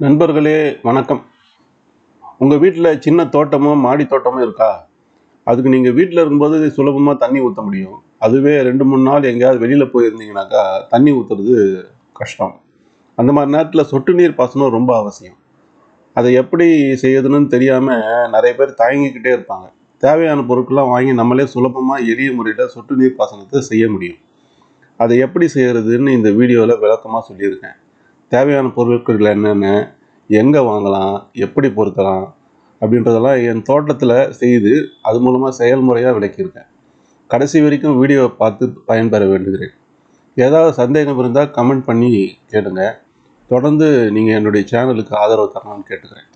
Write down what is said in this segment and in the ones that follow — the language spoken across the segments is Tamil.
நண்பர்களே வணக்கம். உங்கள் வீட்டில் சின்ன தோட்டமோ மாடி தோட்டமோ இருக்கா? அதுக்கு நீங்கள் வீட்டில் இருக்கும்போது சுலபமாக தண்ணி ஊற்ற முடியும். அதுவே ரெண்டு மூணு நாள் எங்கேயாவது வெளியில் போயிருந்தீங்கனாக்கா தண்ணி ஊற்றுறது கஷ்டம். அந்த மாதிரி நேரத்தில் சொட்டு நீர் பாசனம் ரொம்ப அவசியம். அதை எப்படி செய்யுதுன்னு தெரியாமல் நிறைய பேர் தயங்கிக்கிட்டே இருப்பாங்க. தேவையான பொருட்கள்லாம் வாங்கி நம்மளே சுலபமாக எளிய முறையில் சொட்டு நீர் பாசனத்தை செய்ய முடியும். அதை எப்படி செய்கிறதுன்னு இந்த வீடியோவில் விளக்கமாக சொல்லியிருக்கேன். தேவையான பொருட்கள் என்னென்ன எங்கே வாங்கலாம் எப்படி பொருத்தலாம் அப்படின்றதெல்லாம் என் தோட்டத்தில் செய்து அது மூலமாக செயல்முறையாக விளக்கியிருக்கேன். கடைசி வரைக்கும் வீடியோவை பார்த்து பயன்பெற வேண்டுகிறேன். ஏதாவது சந்தேகம் இருந்தால் கமெண்ட் பண்ணி கேளுங்க. தொடர்ந்து நீங்கள் என்னுடைய சேனலுக்கு ஆதரவு தரணும்னு கேட்டுக்கிறேன்.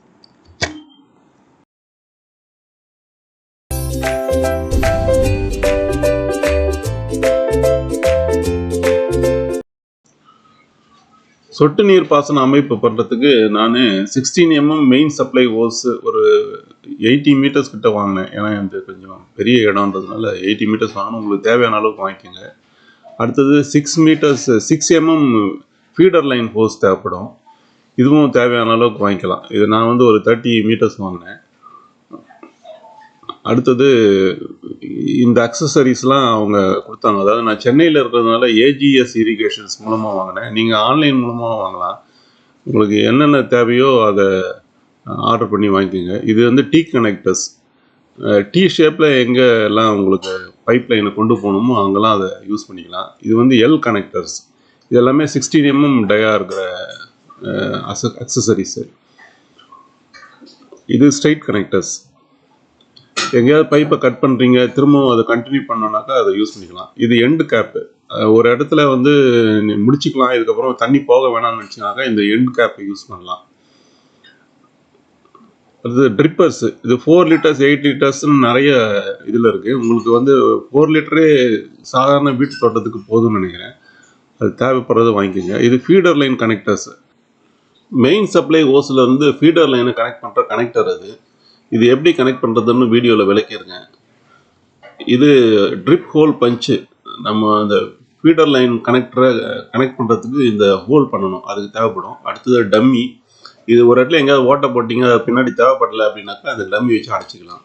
சொட்டு நீர் பாசன அமைப்பு பண்ணுறதுக்கு நான் sixteen MM main supply hose ஒரு எயிட்டி மீட்டர்ஸ் கிட்ட வாங்கினேன். ஏன்னா எனக்கு கொஞ்சம் பெரிய இடம்ன்றதுனால எயிட்டி மீட்டர்ஸ் வாங்கணும். உங்களுக்கு தேவையான அளவுக்கு வாங்கிக்கோங்க. அடுத்தது six metres six MM feeder line hose தேவைப்படும். இதுவும் தேவையான அளவுக்கு வாங்கிக்கலாம். இது நான் வந்து ஒரு தேர்ட்டி மீட்டர்ஸ் வாங்கினேன். அடுத்தது இந்த அக்சசரிஸ்லாம் அவங்க கொடுத்தாங்க. அதாவது நான் சென்னையில் இருக்கிறதுனால ஏஜிஎஸ் இரிகேஷன்ஸ் மூலமாக வாங்கினேன். நீங்கள் ஆன்லைன் மூலமாக வாங்கலாம். உங்களுக்கு என்னென்ன தேவையோ அதை ஆர்டர் பண்ணி வாங்கிக்கோங்க. இது வந்து டீ கனெக்டர்ஸ் டீ ஷேப்பில் எங்கே எல்லாம் உங்களுக்கு பைப் லைனை கொண்டு போகணுமோ அங்கெல்லாம் அதை யூஸ் பண்ணிக்கலாம். இது வந்து எல் கனெக்டர்ஸ் இது எல்லாமே சிக்ஸ்டீன் எம்எம் டயா இருக்கிற அக்சசரிஸு இது ஸ்ட்ரைட் கனெக்டர்ஸ் எங்கேயாவது பைப்பை கட் பண்ணுறீங்க திரும்பவும் அதை கண்டினியூ பண்ணோன்னாக்கா அதை யூஸ் பண்ணிக்கலாம். இது எண்டு கேப்பு ஒரு இடத்துல வந்து முடிச்சுக்கலாம் இதுக்கப்புறம் தண்ணி போக வேணாம்னு நினச்சினாக்கா இந்த எண்டு கேப்பை யூஸ் பண்ணலாம். அடுத்தது ட்ரிப்பர்ஸ் இது ஃபோர் லிட்டர்ஸ் எயிட் லிட்டர்ஸ்னு நிறைய இதில் இருக்குது உங்களுக்கு வந்து ஃபோர் லிட்டரே சாதாரண வீட்டு தோட்டத்துக்கு போதும்னு நினைக்கிறேன். அது தேவைப்படுறதை வாங்கிக்கோங்க. இது feeder line connectors main supply ஹோஸில் feeder லைனை கனெக்ட் பண்ணுற கனெக்டர் அது. இது எப்படி கனெக்ட் பண்ணுறதுன்னு வீடியோவில் விளக்கியிருக்கேன் இது ட்ரிப் ஹோல் பஞ்சு நம்ம அந்த ஃபீடர் லைன் கனெக்டரை கனெக்ட் பண்ணுறதுக்கு இந்த ஹோல் பண்ணணும். அதுக்கு தேவைப்படும். அடுத்தது டம்மி இது ஒரு இடத்துல எங்கேயாவது ஓட்டை போட்டிங்க அது பின்னாடி தேவைப்படலை அப்படின்னாக்கா அந்த டம்மி வச்சு அடைச்சிக்கலாம்.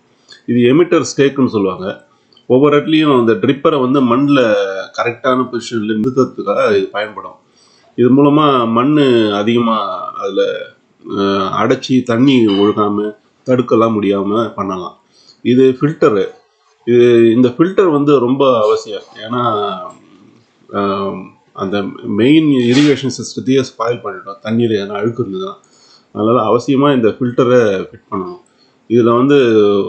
இது எமிட்டர் ஸ்டேக்குன்னு சொல்லுவாங்க. ஒவ்வொரு இடத்துலையும் அந்த ட்ரிப்பரை வந்து மண்ணில் கரெக்டான பொசிஷனில் நிறுத்துறதுக்காக இது பயன்படும். இது மூலமாக மண் அதிகமாக அதில் அடைச்சி தண்ணி ஒழுகாமல் தடுக்கலாம் முடியாமல் பண்ணலாம். இது ஃபில்டரு இது இந்த ஃபில்டர் வந்து ரொம்ப அவசியம். ஏன்னா அந்த மெயின் இரிகேஷன் சிஸ்டத்தையே ஸ்பாயில் பண்ணிட்டோம். தண்ணீர் ஏன்னா அழுக்கு இருந்ததுதான் அதனால் அவசியமாக இந்த ஃபில்டரை ஃபிட் பண்ணணும். இதில் வந்து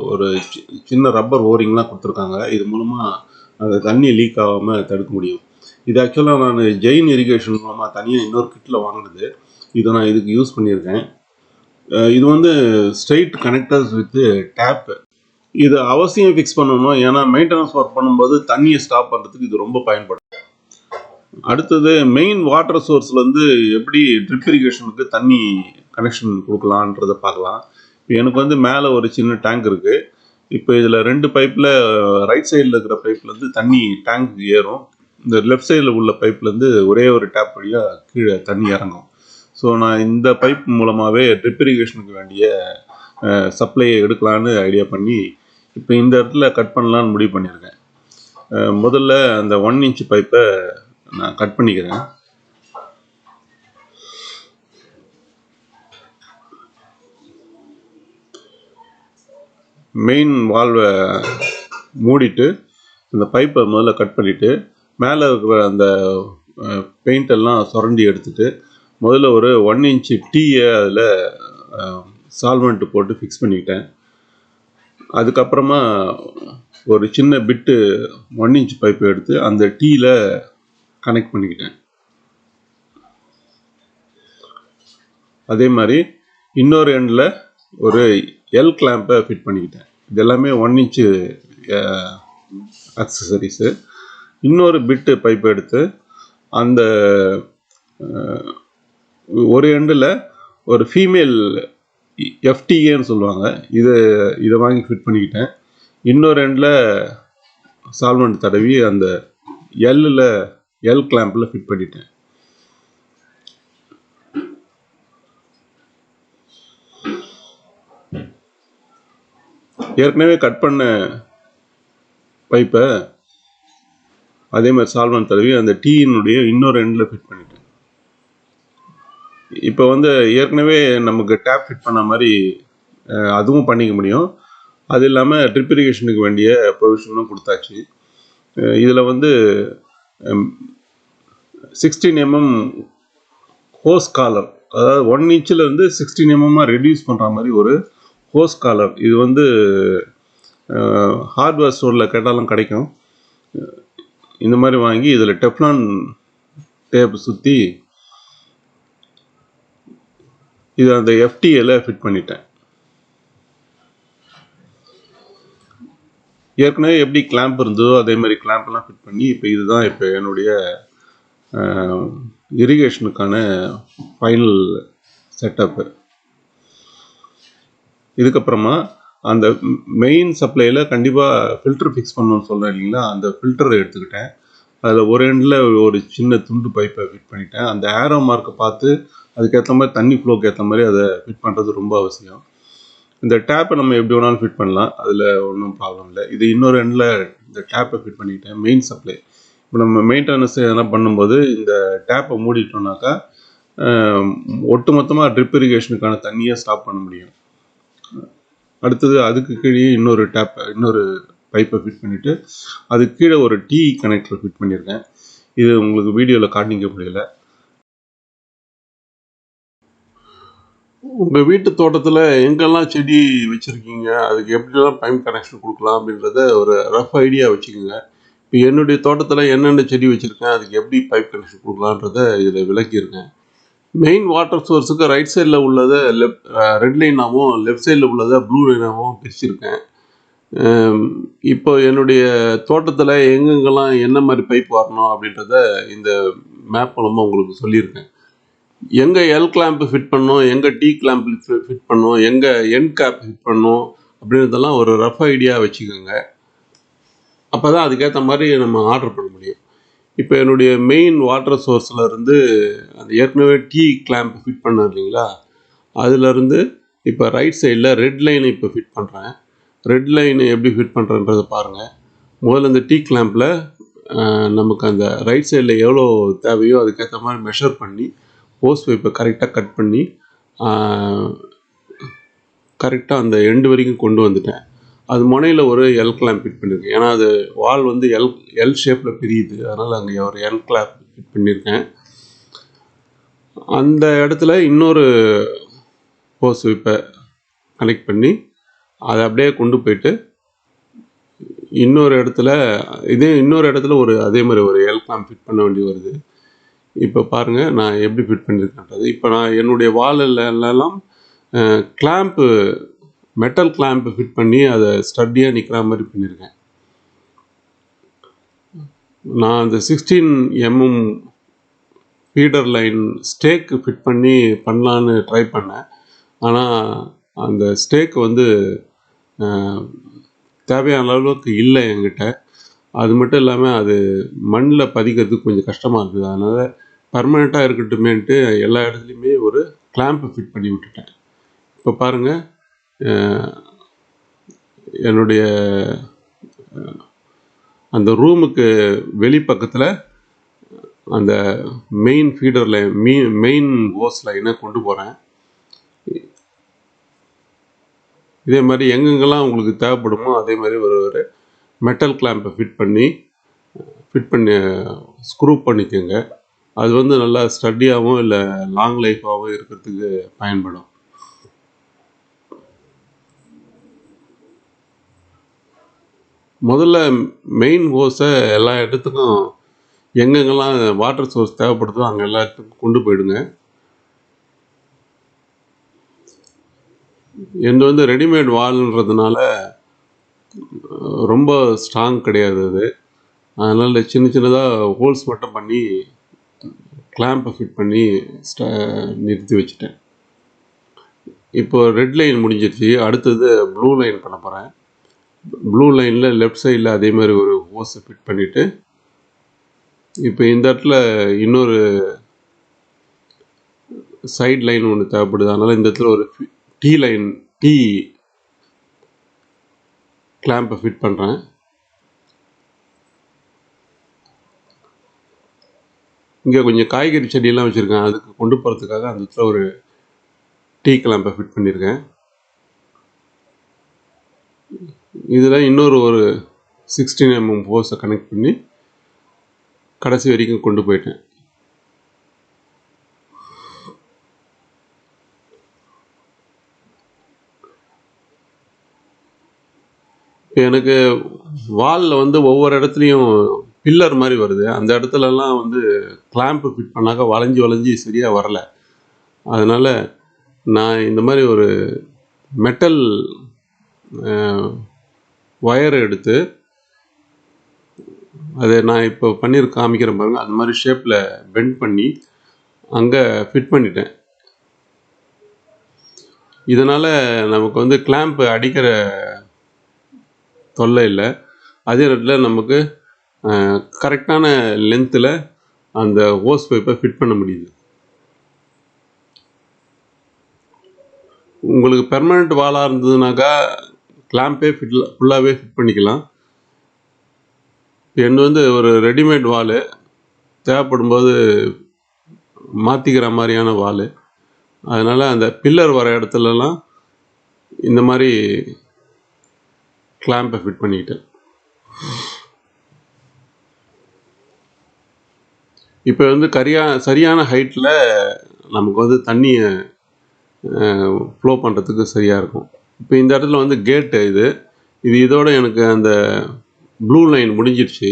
ஒரு சி- சின்ன ரப்பர் ஓரிங்லாம் கொடுத்துருக்காங்க. இது மூலமாக அந்த தண்ணி லீக் ஆகாமல் தடுக்க முடியும். இது ஆக்சுவலாக நான் ஜெயின் இரிகேஷன் மூலமாக தனியாக இன்னொரு கிட்டில் வாங்கினது. இதை நான் இதுக்கு யூஸ் பண்ணியிருக்கேன். இது வந்து ஸ்ட்ரைட் கனெக்டர்ஸ் வித் டேப்பு இது அவசியம் ஃபிக்ஸ் பண்ணணும். ஏன்னா மெயின்டெனன்ஸ் ஒர்க் பண்ணும்போது தண்ணியை ஸ்டாப் பண்ணுறதுக்கு இது ரொம்ப பயன்படும். அடுத்தது மெயின் வாட்டர் சோர்ஸ்லேருந்து எப்படி ட்ரிப் இரிகேஷனுக்கு தண்ணி கனெக்ஷன் கொடுக்கலான்றதை பார்க்கலாம். இப்போ எனக்கு வந்து மேலே ஒரு சின்ன டேங்க் இருக்குது இப்போ இதில் ரெண்டு பைப்பில் ரைட் சைடில் இருக்கிற பைப்லேருந்து தண்ணி டேங்க் ஏறும். இந்த லெஃப்ட் சைடில் உள்ள பைப்லேருந்து ஒரே ஒரு டேப் வழியாக கீழே தண்ணி இறங்கும். ஸோ நான் இந்த பைப் மூலமாகவே ட்ரிப் இரிகேஷனுக்கு வேண்டிய சப்ளையை எடுக்கலான்னு ஐடியா பண்ணி இப்போ இந்த இடத்துல கட் பண்ணலான்னு முடிவு பண்ணியிருக்கேன். முதல்ல அந்த ஒன் இன்ச் பைப்பை நான் கட் பண்ணிக்கிறேன். மெயின் வால்வை மூடிட்டு அந்த பைப்பை முதல்ல கட் பண்ணிவிட்டு மேலே இருக்கிற அந்த பெயிண்ட் எல்லாம் சுரண்டி எடுத்துட்டு முதல்ல ஒரு ஒன் இன்ச்சு டீயை அதில் சால்வெண்ட் போட்டு ஃபிக்ஸ் பண்ணிக்கிட்டேன். அதுக்கப்புறமா ஒரு சின்ன பிட்டு ஒன் இன்ச் பைப்பை எடுத்து அந்த டீயில் கனெக்ட் பண்ணிக்கிட்டேன். அதே மாதிரி இன்னொரு எண்டில் ஒரு எல் கிளாம்பை ஃபிட் பண்ணிக்கிட்டேன். இது எல்லாமே ஒன் இன்ச்சு அக்சசரிஸு இன்னொரு பிட்டு பைப் எடுத்து அந்த ஒரு எண்டில் ஒரு ஃபீமேல் எஃப்டிஏன்னு சொல்லுவாங்க. இதை இதை வாங்கி ஃபிட் பண்ணிக்கிட்டேன். இன்னொரு எண்டில் சால்வெண்ட் தடவி அந்த எல்லில் எல் கிளாம்பில் ஃபிட் பண்ணிட்டேன். ஏற்கனவே கட் பண்ண பைப்பை அதே மாதிரி சால்வன் தடவி அந்த டீயினுடைய இன்னொரு எண்டில் ஃபிட் பண்ணிட்டேன். இப்போ வந்து ஏற்கனவே நமக்கு டேப் ஃபிட் பண்ண மாதிரி அதுவும் பண்ணிக்க முடியும். அது இல்லாமல் ட்ரிப் இரிகேஷனுக்கு வேண்டிய ப்ரொவிஷனும் கொடுத்தாச்சு. இதில் வந்து சிக்ஸ்டீன் எம்எம் ஹோஸ் காலர் அதாவது ஒன் இன்ச்சில் வந்து சிக்ஸ்டீன் எம்எம்மாக ரெடியூஸ் பண்ணுற மாதிரி ஒரு ஹோஸ் காலர் இது வந்து ஹார்ட்வேர் ஸ்டோரில் கேட்டாலும் கிடைக்கும். இந்த மாதிரி வாங்கி இதில் டெஃப்லான் டேப் சுற்றி இது அந்த எஃப்டிஏல ஃபிட் பண்ணிட்டேன். ஏற்கனவே எப்படி கிளாம்ப் இருந்ததோ அதே மாதிரி கிளாம்ப்லாம் ஃபிட் பண்ணி இப்போ இதுதான் இப்போ என்னுடைய இரிகேஷனுக்கான ஃபைனல் செட்டப்பு இதுக்கப்புறமா அந்த மெயின் சப்ளையில் கண்டிப்பாக ஃபில்டர் ஃபிக்ஸ் பண்ணணும்னு சொல்கிறேன் இல்லைங்களா? அந்த ஃபில்டரை எடுத்துக்கிட்டேன். அதில் ஒரு எண்டில் ஒரு சின்ன துண்டு பைப்பை ஃபிட் பண்ணிட்டேன். அந்த ஏரோ மார்க்கை பார்த்து அதுக்கேற்ற மாதிரி தண்ணி ஃப்ளோக்கு ஏற்ற மாதிரி அதை ஃபிட் பண்ணுறது ரொம்ப அவசியம். இந்த டேப்பை நம்ம எப்படி வேணாலும் ஃபிட் பண்ணலாம். அதில் ஒன்றும் ப்ராப்ளம் இல்லை. இது இன்னொரு எண்டில் இந்த டேப்பை ஃபிட் பண்ணிக்கிட்டேன். மெயின் சப்ளை இப்போ நம்ம மெயின்டெனன்ஸ் எதனா பண்ணும்போது இந்த டேப்பை மூடிட்டோம்னாக்கா ஒட்டுமொத்தமாக ட்ரிப் இரிகேஷனுக்கான தண்ணியை ஸ்டாப் பண்ண முடியும். அடுத்தது அதுக்கு கீழே இன்னொரு டேப்பை இன்னொரு பைப்பை ஃபிட் பண்ணிவிட்டு அதுக்கு கீழே ஒரு டீ கனெக்டர் ஃபிட் பண்ணியிருக்கேன். இது உங்களுக்கு வீடியோவில் காட்டிக்க முடியல. உங்கள் வீட்டு தோட்டத்தில் எங்கெல்லாம் செடி வச்சுருக்கீங்க? அதுக்கு எப்படிலாம் பைப் கனெக்ஷன் கொடுக்கலாம் அப்படின்றத ஒரு ரஃப் ஐடியா வச்சுக்கோங்க. இப்போ என்னுடைய தோட்டத்தில் என்னென்ன செடி வச்சுருக்கேன்? அதுக்கு எப்படி பைப் கனெக்ஷன் கொடுக்கலான்றத இதில் விளக்கியிருக்கேன். மெயின் வாட்டர் சோர்ஸுக்கு ரைட் சைடில் உள்ளதை லெஃப்ட் ரெட் லைனாகவும் லெஃப்ட் சைடில் உள்ளதை ப்ளூ லைனாகவும் பிரிச்சிருக்கேன். இப்போ என்னுடைய தோட்டத்தில் எங்கெங்கெல்லாம் என்ன மாதிரி பைப் வரணும் அப்படின்றத இந்த மேப் மூலமாக உங்களுக்கு சொல்லியிருக்கேன். எங்கே எல் கிளாம்ப் ஃபிட் பண்ணணும் எங்கே டி கிளாம்ப் ஃபிட் பண்ணணும் எங்கே என் கேப் ஃபிட் பண்ணணும் அப்படின்றதெல்லாம் ஒரு ரஃப் ஐடியா வச்சுக்கோங்க. அப்போ தான் அதுக்கேற்ற மாதிரி நம்ம ஆர்டர் பண்ண முடியும். இப்போ என்னுடைய மெயின் வாட்டர் சோர்ஸில் இருந்து அந்த ஏற்கனவே டீ கிளாம்ப் ஃபிட் பண்ண இல்லைங்களா? அதுலேருந்து இப்போ ரைட் சைடில் ரெட் லைனை இப்போ ஃபிட் பண்ணுறேன் ரெட் லைன் எப்படி ஃபிட் பண்ணுறன்றதை பாருங்கள் முதல்ல இந்த டீ கிளாம்பில் நமக்கு அந்த ரைட் சைடில் எவ்வளோ தேவையோ அதுக்கேற்ற மாதிரி மெஷர் பண்ணி ஹோஸ் பைப்பை கரெக்டாக கட் பண்ணி கரெக்டாக அந்த எண்டு வரைக்கும் கொண்டு வந்துட்டேன். அது முனையில் ஒரு எல் கிளாம்ப் ஃபிட் பண்ணியிருக்கேன் ஏன்னா அது வால் வந்து எல் எல் ஷேப்பில் பிரியுது. அதனால் அங்கே ஒரு எல் கிளாம்ப் ஃபிட் பண்ணியிருக்கேன் அந்த இடத்துல இன்னொரு ஹோஸ் வைப்பை கனெக்ட் பண்ணி அதை அப்படியே கொண்டு போயிட்டு இன்னொரு இடத்துல இதே இன்னொரு இடத்துல ஒரு அதே மாதிரி ஒரு எல் ஃபிட் பண்ண வேண்டி வருது. இப்போ பாருங்கள் நான் எப்படி ஃபிட் பண்ணியிருக்கேன்றது இப்போ நான் என்னுடைய வாலெல்லாம் கிளாம்ப்பு மெட்டல் கிளாம்ப்பு ஃபிட் பண்ணி அதை ஸ்டட்டியாக நிற்கிற மாதிரி பண்ணியிருக்கேன் நான் அந்த சிக்ஸ்டீன் எம்எம் ஃபீடர் லைன் ஸ்டேக்கு ஃபிட் பண்ணி பண்ணலான்னு ட்ரை பண்ணேன். ஆனால் அந்த ஸ்டேக் வந்து தேவையான அளவுக்கு இல்லை என்கிட்ட. அது மட்டும் இல்லாமல் அது மண்ணில் பதிக்கிறதுக்கு கொஞ்சம் கஷ்டமாக இருக்குது அதனால் பர்மனெண்ட்டாக இருக்கட்டுமேன்ட்டு எல்லா இடத்துலையுமே ஒரு கிளாம்பை ஃபிட் பண்ணி விட்டுட்டேன். இப்போ பாருங்கள் என்னுடைய அந்த ரூமுக்கு வெளிப்பக்கத்தில் அந்த மெயின் ஃபீடர் லைன் மீ மெயின் ஓஸ் லைனை கொண்டு போகிறேன் இதே மாதிரி எங்கெங்கெல்லாம் உங்களுக்கு தேவைப்படுமோ அதே மாதிரி ஒரு ஒரு மெட்டல் கிளாம்பை ஃபிட் பண்ணி ஃபிட் பண்ணி ஸ்க்ரூ பண்ணிக்கோங்க. அது வந்து நல்லா ஸ்டடியாகவும் இல்லை லாங் லைஃபாகவும் இருக்கிறதுக்கு பயன்படும். முதல்ல மெயின் ஹோஸை எல்லா இடத்துக்கும் எங்கெங்கெல்லாம் வாட்டர் சோர்ஸ் தேவைப்படுதோ அங்கே எல்லா இடத்துக்கும் கொண்டு போயிடுங்க. எந்த வந்து ரெடிமேட் வால்ன்றதுனால ரொம்ப ஸ்ட்ராங் கிடையாது அது. அதனால் சின்ன சின்னதாக ஹோல்ஸ் மட்டும் பண்ணி கிளாம்பை ஃபிட் பண்ணி ஸ்டா நிறுத்தி வச்சுட்டேன். இப்போ ரெட் லைன் முடிஞ்சிருச்சு. அடுத்தது ப்ளூ லைன் பண்ண போகிறேன் ப்ளூ லைனில் லெஃப்ட் சைடில் அதே மாதிரி ஒரு ஹோஸை ஃபிட் பண்ணிவிட்டு இப்போ இந்த இடத்துல இன்னொரு சைட் லைன் ஒன்று தேவைப்படுது. அதனால் இந்த இடத்துல ஒரு டீ லைன் டீ கிளாம்பை ஃபிட் பண்ணுறேன் இங்கே கொஞ்சம் காய்கறி செடியெல்லாம் வச்சுருக்கேன். அதுக்கு கொண்டு போகிறதுக்காக அந்த இடத்துல ஒரு டீ கிளாம்பை ஃபிட் பண்ணியிருக்கேன் இதில் இன்னொரு ஒரு சிக்ஸ்டீன் எம்எம் ஃபோர்ஸை கனெக்ட் பண்ணி கடைசி வரைக்கும் கொண்டு போயிட்டேன். எனக்கு வாலில் வந்து ஒவ்வொரு இடத்துலையும் பில்லர் மாதிரி வருது. அந்த இடத்துலலாம் வந்து கிளாம்ப்பு ஃபிட் பண்ணாக்க வளைஞ்சி வளைஞ்சி சரியாக வரல. அதனால் நான் இந்த மாதிரி ஒரு மெட்டல் ஒயர் எடுத்து அதை நான் இப்போ பண்ணிரு காமிக்கிறேன் பாருங்கள் அந்த மாதிரி ஷேப்பில் பெண்ட் பண்ணி அங்கே ஃபிட் பண்ணிட்டேன். இதனால் நமக்கு வந்து கிளாம்ப் அடிக்கிற தொல்லை இல்லை. அதே ரேட்டில் நமக்கு கரெக்டான லென்த்தில் அந்த ஹோஸ் பைப்பை ஃபிட் பண்ண முடியுது. உங்களுக்கு பெர்மனெண்ட் வாலாக இருந்ததுனாக்கா கிளாம்பே ஃபிட் ஃபுல்லாகவே ஃபிட் பண்ணிக்கலாம். என் வந்து ஒரு ரெடிமேட் வால் தேவைப்படும் போது மாற்றிக்கிற மாதிரியான வால். அதனால் அந்த பில்லர் வர இடத்துலலாம் இந்த மாதிரி கிளாம்பை ஃபிட் பண்ணிக்கிட்டேன் இப்போ வந்து கரியா சரியான ஹைட்டில் நமக்கு வந்து தண்ணியை ஃப்ளோ பண்ணுறதுக்கு சரியாக இருக்கும். இப்போ இந்த இடத்துல வந்து கேட்டு இது. இது இதோட எனக்கு அந்த ப்ளூ லைன் முடிஞ்சிடுச்சு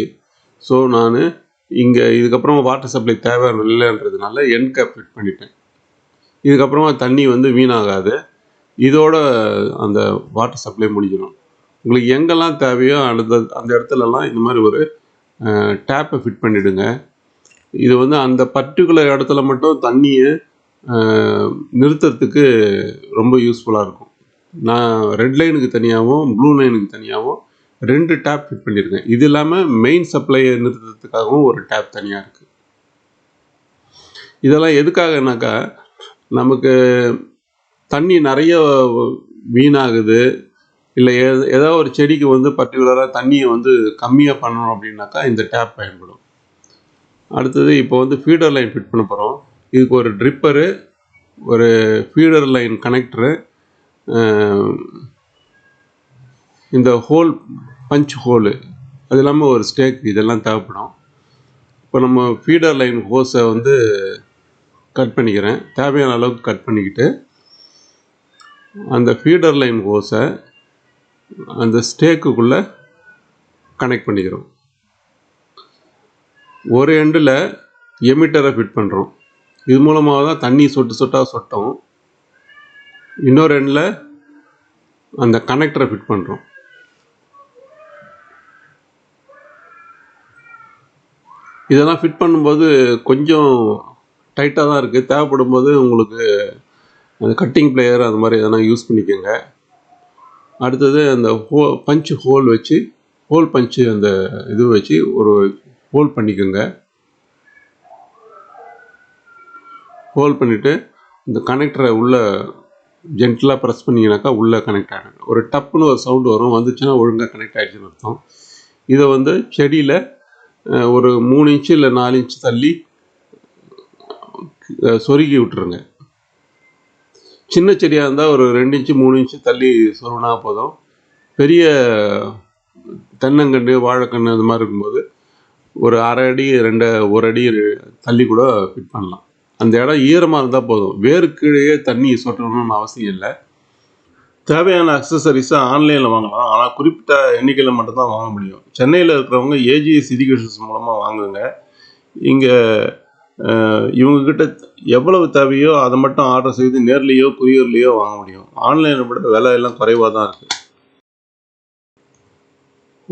ஸோ நான் இங்கே இதுக்கப்புறமா வாட்டர் சப்ளை தேவை இல்லைன்றதுனால என் கேப் ஃபிட் பண்ணிட்டேன். இதுக்கப்புறமா தண்ணி வந்து வீணாகாது. இதோட அந்த வாட்டர் சப்ளை முடிஞ்சிடும். உங்களுக்கு எங்கெல்லாம் தேவையோ அந்த அந்த இடத்துலலாம் இந்த மாதிரி ஒரு டேப்பை ஃபிட் பண்ணிவிடுங்க இது வந்து அந்த பர்டிகுலர் இடத்துல மட்டும் தண்ணியை நிறுத்துறதுக்கு ரொம்ப யூஸ்ஃபுல்லாக இருக்கும். நான் ரெட் லைனுக்கு தனியாகவும் ப்ளூ லைனுக்கு தனியாகவும் ரெண்டு டேப் ஃபிட் பண்ணியிருக்கேன் இது இல்லாமல் மெயின் சப்ளையை நிறுத்துறதுக்காகவும் ஒரு டேப் தனியாக இருக்குது இதெல்லாம் எதுக்காகனாக்கா நமக்கு தண்ணி நிறைய வீணாகுது. இல்லை ஏதோ ஒரு செடிக்கு வந்து பர்டிகுலராக தண்ணியை வந்து கம்மியாக பண்ணணும் அப்படின்னாக்கா இந்த டேப் பயன்படும். அடுத்தது இப்போ வந்து ஃபீடர் லைன் ஃபிட் பண்ண போகிறோம் இதுக்கு ஒரு ட்ரிப்பரு ஒரு ஃபீடர் லைன் கனெக்டரு இந்த ஹோல் பஞ்ச் ஹோலு அது இல்லாமல் ஒரு ஸ்டேக் இதெல்லாம் தேவைப்படும். இப்போ நம்ம ஃபீடர் லைன் ஹோஸை வந்து கட் பண்ணிக்கிறேன். தேவையான அளவுக்கு கட் பண்ணிக்கிட்டு அந்த ஃபீடர் லைன் ஹோஸை அந்த ஸ்டேக்குக்குள்ளே கனெக்ட் பண்ணிக்கிறோம். ஒரு எண்டில் எமிட்டரை ஃபிட் பண்ணுறோம் இது மூலமாக தான் தண்ணி சொட்டு சொட்டாக சொட்டும். இன்னொரு எண்டில் அந்த கனெக்டரை ஃபிட் பண்ணுறோம் இதெல்லாம் ஃபிட் பண்ணும்போது கொஞ்சம் டைட்டாக தான் இருக்குது தேவைப்படும் போது உங்களுக்கு அந்த கட்டிங் பிளேயர் அது மாதிரி எதனா யூஸ் பண்ணிக்கோங்க. அடுத்தது அந்த ஹோ பஞ்சு ஹோல் வச்சு ஹோல் பஞ்சு அந்த இது வச்சு ஒரு ஹோல் பண்ணிக்கோங்க. ஹோல் பண்ணிவிட்டு இந்த கனெக்டரை உள்ளே ஜென்டலாக ப்ரெஸ் பண்ணிங்கனாக்கா உள்ளே கனெக்ட் ஆகிடும் ஒரு டப்புன்னு ஒரு சவுண்டு வரும் வந்துச்சுன்னா ஒழுங்காக கனெக்ட் ஆகிடுச்சுன்னு அர்த்தம். இதை வந்து செடியில் ஒரு மூணு இன்ச்சு இல்லை நாலு இன்ச்சு தள்ளி சொருகி விட்டுருங்க. சின்ன செடியாக இருந்தால் ஒரு ரெண்டு இன்ச்சு மூணு இன்ச்சு தள்ளி சொருனா போதும். பெரிய தென்னங்கன்று வாழைக்கன்று அது மாதிரி இருக்கும்போது ஒரு அரை அடி ரெண்டு ஒரு அடி தள்ளி கூட ஃபிட் பண்ணலாம். அந்த இடம் ஈரமாக இருந்தால் போதும். வேறு தண்ணி சொட்டணும்னு அவசியம் இல்லை. தேவையான அக்சசரிஸை ஆன்லைனில் வாங்கலாம். ஆனால் குறிப்பிட்ட எண்ணிக்கையில் மட்டும்தான் வாங்க முடியும். சென்னையில் இருக்கிறவங்க ஏஜிஎஸ் இரிகேஷன்ஸ் மூலமாக வாங்குங்க. இங்கே இவங்கக்கிட்ட எவ்வளவு தேவையோ அதை மட்டும் ஆர்டர் செய்து நேர்லேயோ குரியர்லேயோ வாங்க முடியும். ஆன்லைனை விட விலை எல்லாம் குறைவாக தான் இருக்குது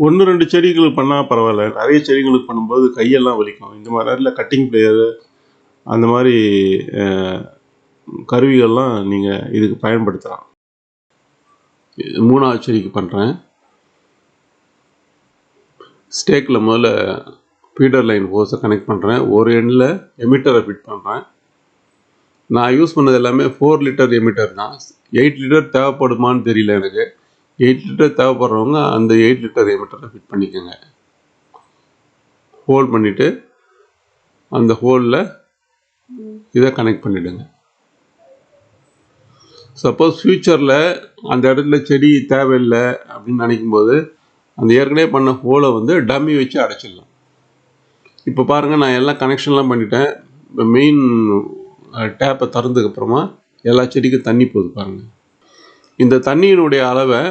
ஒன்று ரெண்டு செடிகளுக்கு பண்ணால் பரவாயில்ல. நிறைய செடிகளுக்கு பண்ணும்போது கையெல்லாம் வலிக்கும். இந்த மாதிரி நேரத்தில் கட்டிங் பிளேயரு அந்த மாதிரி கருவிகள்லாம் நீங்கள் இதுக்கு பயன்படுத்தலாம். மூணாவது செடிக்கு பண்ணுறேன் ஸ்டேக்கில் முதல்ல ஃபீடர் லைன் ஹோஸை கனெக்ட் பண்ணுறேன் ஒரு எண்டில் எமிட்டரை ஃபிட் பண்ணுறேன் நான் யூஸ் பண்ணது எல்லாமே ஃபோர் லிட்டர் எமிட்டர் தான். எயிட் லிட்டர் தேவைப்படுமான்னு தெரியல எனக்கு. எயிட் லிட்டர் தேவைப்படுறவங்க அந்த எயிட் லிட்டர் எமிட்டரை ஃபிட் பண்ணிக்கோங்க. ஹோல்ட் பண்ணிவிட்டு அந்த ஹோலில் இதை கனெக்ட் பண்ணிவிடுங்க சப்போஸ் ஃப்யூச்சரில் அந்த இடத்துல செடி தேவையில்லை அப்படின்னு நினைக்கும்போது அந்த ஏற்கனவே பண்ண ஹோலை வந்து டம்மி வச்சு அடைச்சிடலாம். இப்போ பாருங்கள் நான் எல்லாம் கனெக்ஷன்லாம் பண்ணிட்டேன். இப்போ மெயின் டேப்பை திறந்ததுக்கப்புறமா எல்லா செடிக்கும் தண்ணி போகுது பாருங்கள் இந்த தண்ணியினுடைய அளவை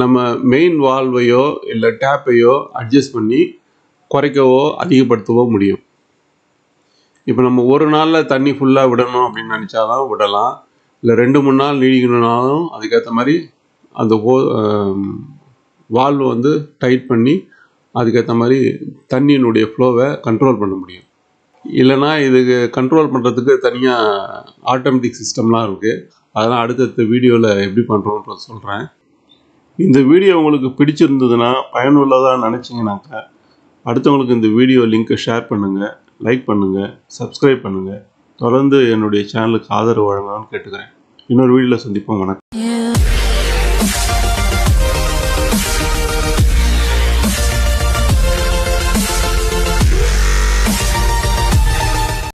நம்ம மெயின் வால்வையோ இல்லை டேப்பையோ அட்ஜஸ்ட் பண்ணி குறைக்கவோ அதிகப்படுத்தவோ முடியும். இப்போ நம்ம ஒரு நாளில் தண்ணி ஃபுல்லாக விடணும் அப்படின்னு நினச்சாதான் விடலாம். இல்லை ரெண்டு மூணு நாள் நீடிக்கணும்னாலும் அதுக்கேற்ற மாதிரி அந்த ஹோ வால்வ் வந்து டைட் பண்ணி அதுக்கேற்ற மாதிரி தண்ணியினுடைய ஃப்ளோவை கண்ட்ரோல் பண்ண முடியும். இல்லைனா இதுக்கு கண்ட்ரோல் பண்ணுறதுக்கு தனியாக ஆட்டோமேட்டிக் சிஸ்டம்லாம் இருக்குது அதெல்லாம் அடுத்தடுத்த வீடியோவில் எப்படி பண்ணுறோன்ற சொல்கிறேன் இந்த வீடியோ உங்களுக்கு பிடிச்சிருந்ததுன்னா பயனுள்ளதாக நினச்சிங்கனாக்கா அடுத்தவங்களுக்கு இந்த வீடியோ லிங்க்கை ஷேர் பண்ணுங்கள் லைக் பண்ணுங்கள் சப்ஸ்கிரைப் பண்ணுங்கள் தொடர்ந்து என்னுடைய சேனலுக்கு ஆதரவு வழங்கலாம்னு கேட்டுக்கிறேன். இன்னொரு வீடியோவில் சந்திப்போம். வணக்கம்.